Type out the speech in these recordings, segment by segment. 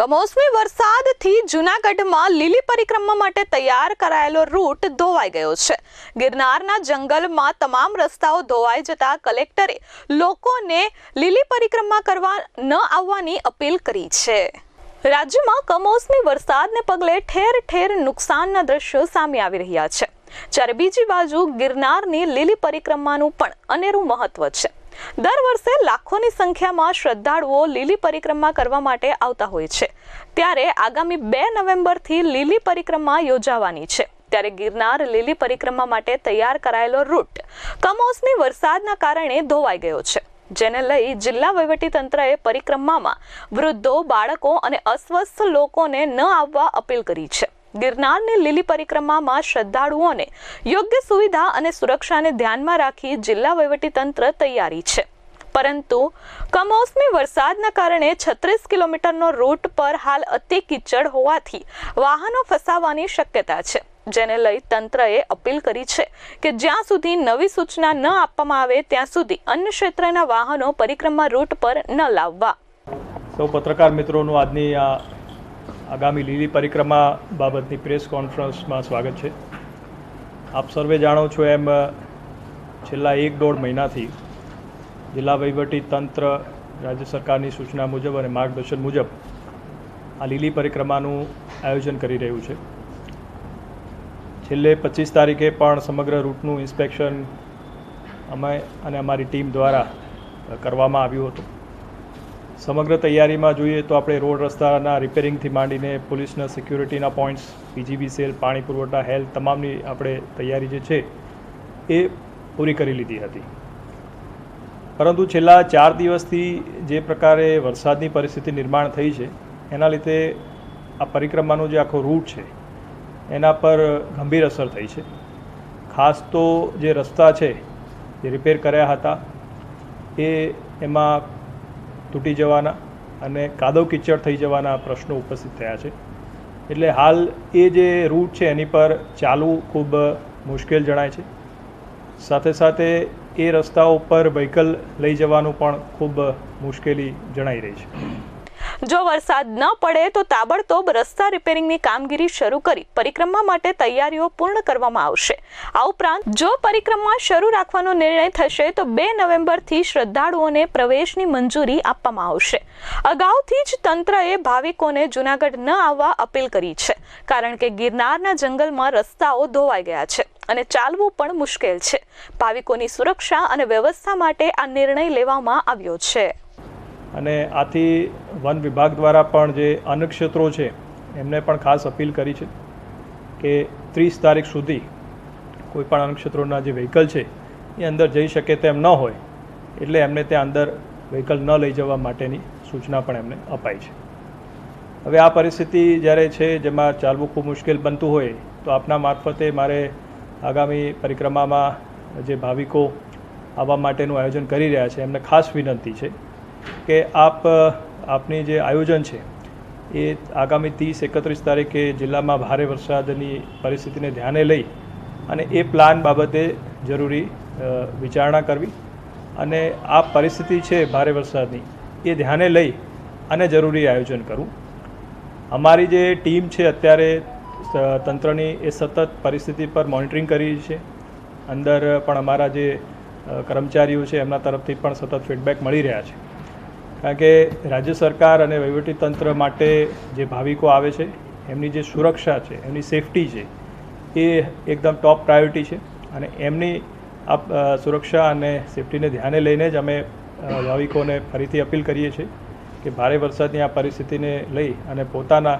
કમોસમી વરસાદથી જૂનાગઢમાં લીલી પરિક્રમા માટે તૈયાર કરાયેલો રૂટ ધોવાઈ ગયો છે. ગિરનારના જંગલમાં તમામ રસ્તાઓ ધોવાઈ જતા કલેક્ટરે લોકોને લીલી પરિક્રમા કરવા ન આવવાની અપીલ કરી છે. રાજ્યમાં કમોસમી વરસાદને પગલે ઠેર ઠેર નુકસાનના દ્રશ્યો સામે આવી રહ્યા છે. જ્યારે બીજી બાજુ ગિરનારની લીલી પરિક્રમાનું પણ અનેરું મહત્વ છે. દર વર્ષે લાખોની સંખ્યામાં શ્રદ્ધાળુઓ લીલી પરિક્રમા કરવા માટે આવતા હોય છે. ત્યારે આગામી બે નવેમ્બરથી લીલી પરિક્રમા યોજાવાની છે. ત્યારે ગિરનાર લીલી પરિક્રમા માટે તૈયાર કરાયેલો રૂટ કમોસમી વરસાદના કારણે ધોવાઈ ગયો છે. જેને લઈ જિલ્લા વહીવટીતંત્રએ પરિક્રમામાં વૃદ્ધો, બાળકો અને અસ્વસ્થ લોકોને ન આવવા અપીલ કરી છે. ગિરનારની લીલી પરિક્રમામાં શ્રદ્ધાળુઓને યોગ્ય સુવિધા અને સુરક્ષાને ધ્યાનમાં રાખી જિલ્લા વહીવટીતંત્ર તૈયારી છે. પરંતુ કમોસમી વરસાદના કારણે છત્રીસ કિલોમીટરનો રૂટ પર હાલ અતિ કીચડ હોવાથી વાહનો ફસાવાની શક્યતા છે. જેને લઈ તંત્રએ અપીલ કરી છે કે જ્યાં સુધી નવી સૂચના ન આપવામાં આવે ત્યાં સુધી અન્ય ક્ષેત્રના વાહનો પરિક્રમા રૂટ પર ન લાવવા. સૌ પત્રકાર મિત્રોનું આજની આગામી લીલી પરિક્રમા બાબતની પ્રેસ કોન્ફરન્સમાં સ્વાગત છે. આપ સર્વે જાણો છો એમ છેલ્લા એક દોઢ મહિનાથી જિલ્લા વહીવટી તંત્ર, રાજ્ય સરકારની સૂચના મુજબ અને માર્ગદર્શન મુજબ આ લીલી પરિક્રમાનું આયોજન કરી રહ્યું છે. છેલ્લે પચીસ તારીખે પણ સમગ્ર રૂટનું ઇન્સ્પેક્શન અમે અને અમારી ટીમ દ્વારા કરવામાં આવ્યું હતું. સમગ્ર તૈયારીમાં જોઈએ તો આપણે રોડ રસ્તાના રિપેરિંગથી માંડીને પોલીસના સિક્યુરિટીના પોઈન્ટ્સ, પીજીબી સેલ, પાણી પુરવઠા હેલ્થ તમામની આપણે તૈયારી જે છે એ પૂરી કરી લીધી હતી. પરંતુ છેલ્લા ચાર દિવસથી જે પ્રકારે વરસાદની પરિસ્થિતિ નિર્માણ થઈ છે, એના લીધે આ પરિક્રમાનો જે આખો રૂટ છે, એના પર ગંભીર અસર થઈ છે. ખાસ તો જે રસ્તા છે, જે રિપેર કર્યા હતા, એ એમાં તૂટી જવાના અને કાદવ કિચડ થઈ જવાના પ્રશ્નો ઉપસ્થિત થયા છે. એટલે હાલ એ જે રૂટ છે એની પર ચાલવું ખૂબ મુશ્કેલ જણાય છે. સાથે સાથે એ રસ્તાઓ પર વ્હીકલ લઈ જવાનું પણ ખૂબ મુશ્કેલી જણાઈ રહી છે. જો વરસાદ ન પડે તો તાબડતોબ રસ્તા રિપેરિંગની કામગીરી શરૂ કરી પરિક્રમા માટે તૈયારીઓ પૂર્ણ કરવામાં આવશે. આ ઉપરાંત જો પરિક્રમા શરૂ રાખવાનો નિર્ણય થશે તો બે નવેમ્બરથી શ્રદ્ધાળુઓને પ્રવેશની મંજૂરી આપવામાં આવશે. અગાઉથી જ તંત્રએ ભાવિકોને જૂનાગઢ ન આવવા અપીલ કરી છે, કારણ કે ગિરનારના જંગલમાં રસ્તાઓ ધોવાઈ ગયા છે અને ચાલવું પણ મુશ્કેલ છે. ભાવિકોની સુરક્ષા અને વ્યવસ્થા માટે આ નિર્ણય લેવામાં આવ્યો છે. અને આથી વન વિભાગ દ્વારા પણ જે અન્ય ક્ષેત્રો છે, એમને પણ ખાસ અપીલ કરી છે કે ત્રીસ તારીખ સુધી કોઈપણ અન્ય ક્ષેત્રોના જે વ્હીકલ છે, એ અંદર જઈ શકે તેમ ન હોય, એટલે એમને ત્યાં અંદર વ્હીકલ ન લઈ જવા માટેની સૂચના પણ એમને અપાઈ છે. હવે આ પરિસ્થિતિ જ્યારે છે, જેમાં ચાલવું ખૂબ મુશ્કેલ બનતું હોય, તો આપના મારફતે મારે આગામી પરિક્રમામાં જે ભાવિકો આવવા માટેનું આયોજન કરી રહ્યા છે, એમને ખાસ વિનંતી છે. કે આપ આપની જે આયોજન છે, એ આગામી ત્રીસ એકત્રીસ તારીખે જિલ્લામાં ભારે વરસાદની પરિસ્થિતિને ધ્યાને લઈ અને એ પ્લાન બાબતે જરૂરી વિચારણા કરવી અને આ પરિસ્થિતિ છે ભારે વરસાદની, એ ધ્યાને લઈ અને જરૂરી આયોજન કરવું. અમારી જે ટીમ છે અત્યારે તંત્રની એ સતત પરિસ્થિતિ પર મોનિટરિંગ કરી છે. અંદર પણ અમારા જે કર્મચારીઓ છે, એમના તરફથી પણ સતત ફીડબેક મળી રહ્યા છે. કારણ કે રાજ્ય સરકાર અને વહીવટીતંત્ર માટે જે ભાવિકો આવે છે, એમની જે સુરક્ષા છે, એમની સેફટી છે, એ એકદમ ટોપ પ્રાયોરિટી છે. અને એમની આ સુરક્ષા અને સેફટીને ધ્યાને લઈને જ અમે ભાવિકોને ફરીથી અપીલ કરીએ છીએ કે ભારે વરસાદની આ પરિસ્થિતિને લઈ અને પોતાના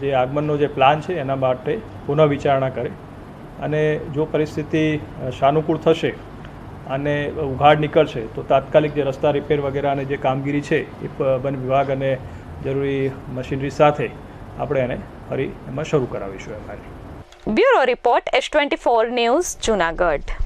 જે આગમનનો જે પ્લાન છે, એના માટે પુનઃ વિચારણા કરે. અને જો પરિસ્થિતિ સાનુકૂળ થશે અને ઉઘાડ નીકળશે, તો તાત્કાલિક જે રસ્તા રિપેર વગેરે જે કામગીરી છે, એ વન વિભાગ અને જરૂરી મશીનરી સાથે આપણે એને ફરી એમાં શરૂ કરાવીશું એમાં bureau report S twenty four news Junagadh.